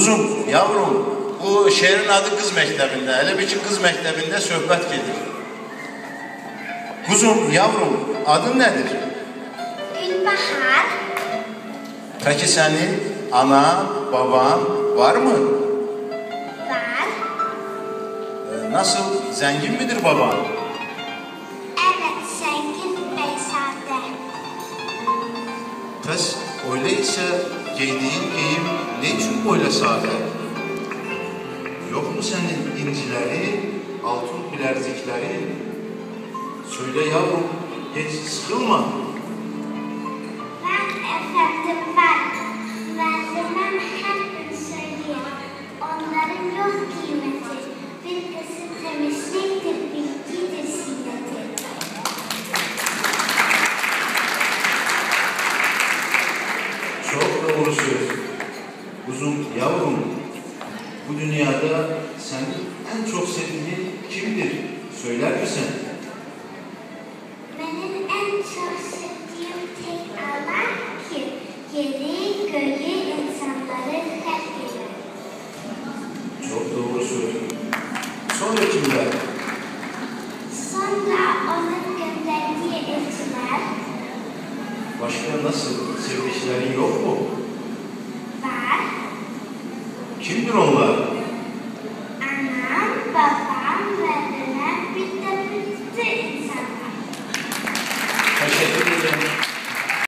Kuzum, yavrum, bu şehrin adı kız mektebinde. Hele bir kız mektebinde söhbət gedir. Kuzum, yavrum, adın nedir? Gülbahar, Peki senin ana, baban var mı? var. Ee, Nasıl, zengin midir baban? Evet, zengin beyzade. Kız, öyleyse giydiğin giyim ne için böyle sade? Yok mu senin incileri, altın bilezikleri? Söyle yavrum, geç sıkılma. Söz. Kuzum, yavrum, bu dünyada senin en çok sevdiğin kimdir? Söyler misin? Benim en çok sevdiğim tek Allah ki yeri, göğü, insanları bilir. Çok doğru söz. Sonra kimler? Sonra onun gönderdiği elçiler Başka nasıl sevdiklerin yok mu? இருக்கிறோங்க